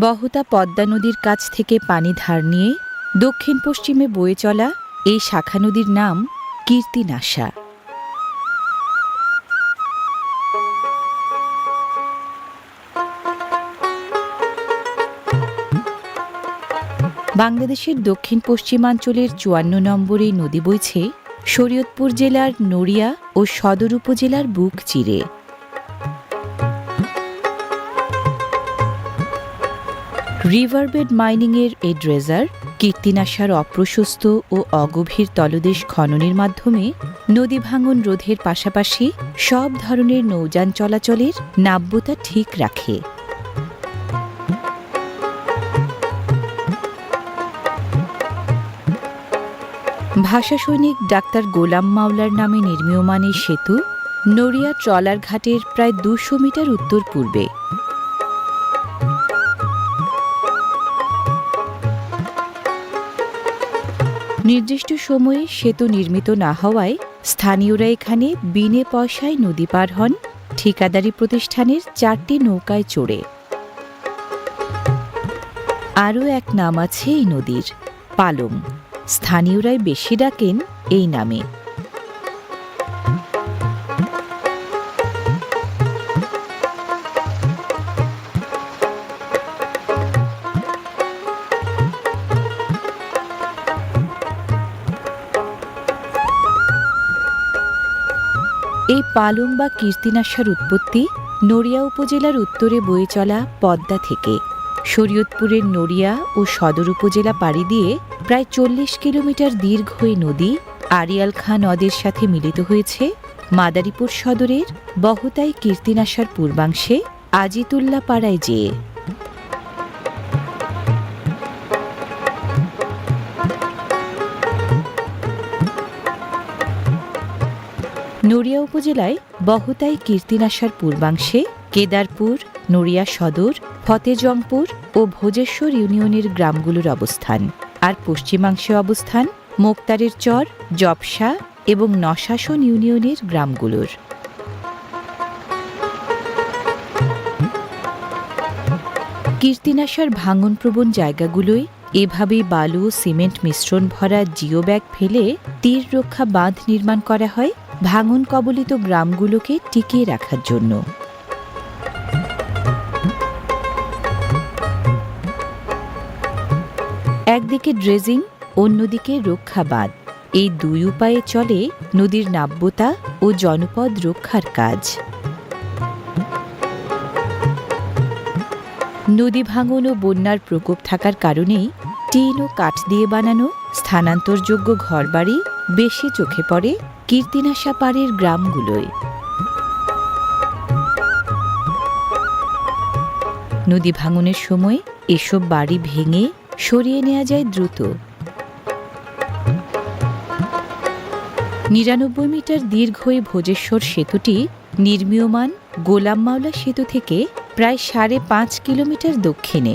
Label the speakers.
Speaker 1: বহতা পদ্মা নদীর কাছ থেকে পানি ধার নিয়ে দক্ষিণ পশ্চিমে বয়ে চলা এই শাখা নদীর নাম কীর্তিনাশা বাংলাদেশের দক্ষিণ পশ্চিমাঞ্চলের চুয়ান্ন নম্বর নদী বইছে শরীয়তপুর জেলার নড়িয়া ও সদর উপজেলার বুক চিরে। রিভারবেড মাইনিংয়ের এই ড্রেজার কীর্তিনাশার অপ্রশস্ত ও অগভীর তলদেশ খননের মাধ্যমে নদী ভাঙন রোধের পাশাপাশি সব ধরনের নৌযান চলাচলের নাব্যতা ঠিক রাখে। ভাষা সৈনিক ডাক্তার গোলাম মাওলার নামে নির্মীয়মান এই সেতু নড়িয়া ট্রলার ঘাটের প্রায় দুশো মিটার উত্তর পূর্বে নির্দিষ্ট সময়ে সেতু নির্মিত না হওয়ায় স্থানীয়রা এখানে বিনে পয়সায় নদী পার হন। ঠিকাদারি প্রতিষ্ঠানের চারটি নৌকায় চড়ে। আরও এক নাম আছে এই নদীর, পালং। স্থানীয়রাই বেশি ডাকেন এই নামে। এই পালং বা কীর্তিনাশার উৎপত্তি নড়িয়া উপজেলার উত্তরে বয়ে চলা পদ্মা থেকে। শরীয়তপুরের নড়িয়া ও সদর উপজেলা পাড়ি দিয়ে প্রায় চল্লিশ কিলোমিটার দীর্ঘ এই নদী আরিয়াল খাঁ নদের সাথে মিলিত হয়েছে। মাদারীপুর সদরের বহতাই কীর্তিনাশার পূর্বাংশে আজিতুল্লা পাড়ায় যেয়ে। নড়িয়া উপজেলায় বহতাই কীর্তিনাশার পূর্বাংশে কেদারপুর নড়িয়া সদর ফতেজংপুর ও ভোজেশ্বর ইউনিয়নের গ্রামগুলোর অবস্থান। আর পশ্চিমাংশে অবস্থান মোক্তারের চর, জবসা এবং নশাসন ইউনিয়নের গ্রামগুলোর। কীর্তিনাশার ভাঙনপ্রবণ জায়গাগুলোয় এভাবে বালু সিমেন্ট মিশ্রণ ভরা জিও ব্যাগ ফেলে তীর রক্ষা বাঁধ নির্মাণ করা হয় ভাঙন কবলিত গ্রামগুলোকে টিকিয়ে রাখার জন্য। একদিকে ড্রেজিং, অন্যদিকে রক্ষা বাঁধ এই দুই উপায়ে চলে নদীর নাব্যতা ও জনপদ রক্ষার কাজ। নদী ভাঙন ও বন্যার প্রকোপ থাকার কারণেই টিন ও কাঠ দিয়ে বানানো স্থানান্তরযোগ্য ঘরবাড়ি বেশি চোখে পড়ে কীর্তিনাশা পাড়ের গ্রামগুলোয়। নদী ভাঙনের সময় এসব বাড়ি ভেঙে সরিয়ে নেওয়া যায় দ্রুত। নিরানব্বই মিটার দীর্ঘ এই ভোজেশ্বর সেতুটি নির্মীয়মান গোলাম মাওলা সেতু থেকে প্রায় সাড়ে পাঁচ কিলোমিটার দক্ষিণে।